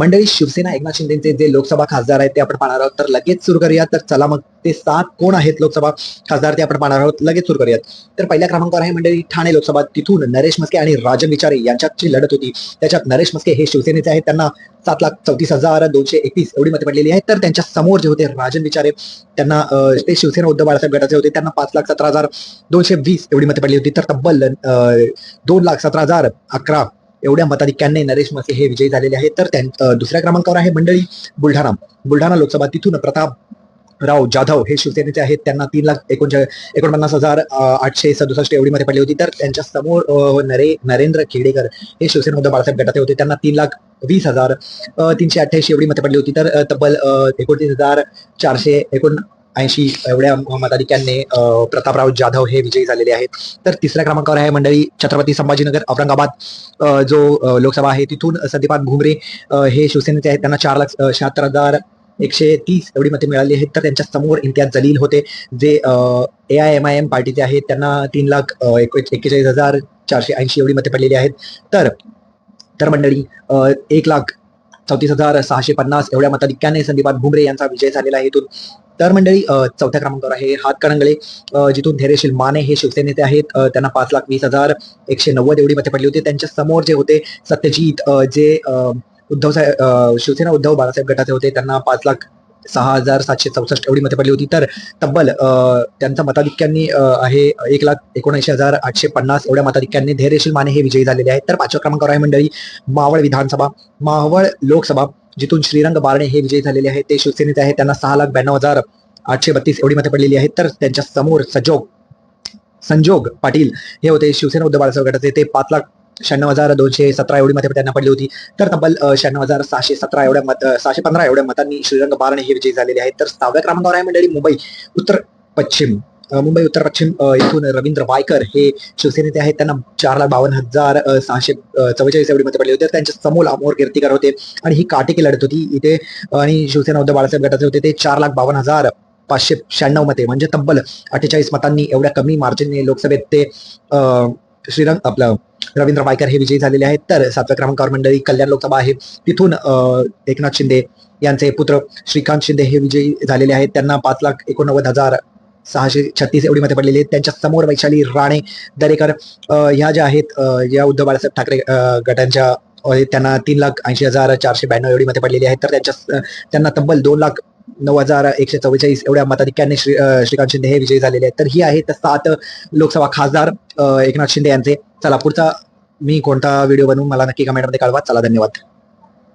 मंडळी शिवसेना एकनाथ शिंदेचे जे लोकसभा खासदार आहेत ते आपण पाहणार आहोत. तर लगेच सुरू करूया तर चला मग ते सात कोण आहेत लोकसभा खासदार ते आपण पाहणार आहोत. लगेच सुरू करूयात. तर पहिल्या क्रमांकावर आहे मंडळी ठाणे लोकसभा. तिथून नरेश मस्के आणि राजन विचारे यांच्याची लढत होती. त्याच्यात नरेश मस्के हे शिवसेनेचे आहेत. त्यांना सात लाख चौतीस हजार दोनशे एकतीस एवढी मते पडलेली आहे तर त्यांच्यासमोर जे होते राजन विचारे त्यांना ते शिवसेना उद्धव बाळासाहेब गटाचे होते. त्यांना पाच लाख सतरा हजार दोनशे वीस एवढी मते पडली होती. तर तब्बल दोन लाख सतरा हजार अकरा एवढ्या मताधिक्यांनी नरेश मसे हे विजयी झालेले आहेत. तर त्यां- दुसऱ्या क्रमांकावर आहे मंडळी बुलढाणा. बुलढाणा लोकसभा तिथून प्रताप राव जाधव हे शिवसेनेचे आहेत. त्यांना तीन लाख एकोणचाळीस एकोणपन्नास हजार आठशे सदुसष्ट एवढी मध्ये पडली होती. तर त्यांच्यासमोर नरे नरेंद्र खेडेकर हे शिवसेना उद्धव बाळासाहेब गटाचे होते. त्यांना तीन लाख वीस हजार तीनशे अठ्ठ्याऐंशी एवढी मते पडली होती. तर तब्बल एकोणतीस हजार चारशे एकोण ऐंशी एवढ्या मताधिक्यांनी प्रतापराव जाधव हे विजयी झालेले आहेत. तर तिसऱ्या क्रमांकावर आहे मंडळी छत्रपती संभाजीनगर औरंगाबाद. जो लोकसभा आहे तिथून संदीपात घुमरे हे शिवसेनेचे आहेत. त्यांना चार लाख शहात्तर हजार एकशे तीस एवढी मते मिळाली आहेत. तर त्यांच्यासमोर इम्तियाज जलील होते जे ए आय एम आय एम पार्टीचे आहेत. त्यांना तीन लाख एक्केचाळीस हजार चारशे ऐंशी एवढी मते पडलेली आहेत. तर तर मंडळी एक लाख चौतीस हजार सहाशे पन्नास एवढ्या मताधिक्याने संदीपात भुमरे यांचा विजय झालेला आहे इथून. तर मंडळी चौथ्या क्रमांकावर आहे हातकणंगळे जिथून धैर्यशील माने हे शिवसेनेचे आहेत. त्यांना पाच लाख वीस हजार एकशे नव्वद एवढी मते पडली होती. त्यांच्यासमोर जे होते सत्यजित जे उद्धव साहेब शिवसेना उद्धव बाळासाहेब गटाचे होते त्यांना पाच लाख सहा हजार सातशे चौसष्ट एवढी मते पडली होती. तर तब्बल अं, त्यांचा मताधिक्यांनी आहे एक लाख एकोणऐंशी हजार आठशे पन्नास एवढ्या मताधिक्यांनी धैर्यशील माने हे विजयी झालेले आहेत. तर पाचव्या क्रमांकावर आहे मंडळी मावळ विधानसभा. मावळ लोकसभा जिथून श्रीरंग बारणे हे विजयी झालेले आहेत. ते शिवसेनेचे आहेत. त्यांना सहा लाख ब्याण्णव हजार आठशे बत्तीस एवढी मते पडलेली आहेत. तर त्यांच्यासमोर सजोग संजोग पाटील हे होते शिवसेना उद्धव बाळासाहेब गटाचे. ते पाच लाख शहाण्णव हजार दोनशे सतरा एवढी मते त्यांना पडली होती. तर तब्बल शहाण्णव हजार सहाशे सतरा एवढ्या मत सहाशे पंधरा एवढ्या मतांनी श्रीरंग बारणे हे विजयी झालेले आहेत. तर सहाव्या क्रमांकावर आहे मंडळी मुंबई उत्तर पश्चिम. मुंबई उत्तर पश्चिम येथून इथून रवींद्र वायकर हे शिवसेनेचे आहेत. त्यांना चार लाख बावन्न हजार सहाशे चव्वेचाळीस एवढी मते पडली होती. तर त्यांच्यासमोर अमोर कीर्तीकर होते आणि ही काटेकी लढत होती. इथे आणि शिवसेना उद्धव बाळासाहेब गटाचे होते. ते चार लाख बावन्न हजार पाचशे शहाण्णव मते म्हणजे तब्बल अठ्ठेचाळीस मतांनी एवढ्या कमी मार्जिनने लोकसभेत ते अं, श्रीरंग आपलं रवींद्र वायकर हे विजयी झालेले आहेत. तर सातव्या क्रमांकावर मंडळी कल्याण लोकसभा आहे. तिथून एकनाथ शिंदे यांचे पुत्र श्रीकांत शिंदे हे विजयी झालेले आहेत. त्यांना पाच लाख एकोणनव्वद हजार सहाशे छत्तीस एवढी मते पडलेली आहेत. त्यांच्यासमोर वैशाली राणे दरेकर ह्या ज्या आहेत या उद्धव बाळासाहेब ठाकरे गटांच्या त्यांना तीन लाख ऐंशी हजार चारशे ब्याण्णव एवढी मते पडलेली आहेत. तर त्यांच्या त्यांना तब्बल दोन लाख नऊ हजार एकशे चव्वेचाळीस एवढ्या मताधिक्याने श्री श्रीकांत शिंदे हे विजयी झालेले आहेत. तर ही आहेत सात लोकसभा खासदार एकनाथ शिंदे यांचे. चला पुढचा मी कोणता व्हिडिओ बनवून मला नक्की कमेंटमध्ये कळवा. चला धन्यवाद.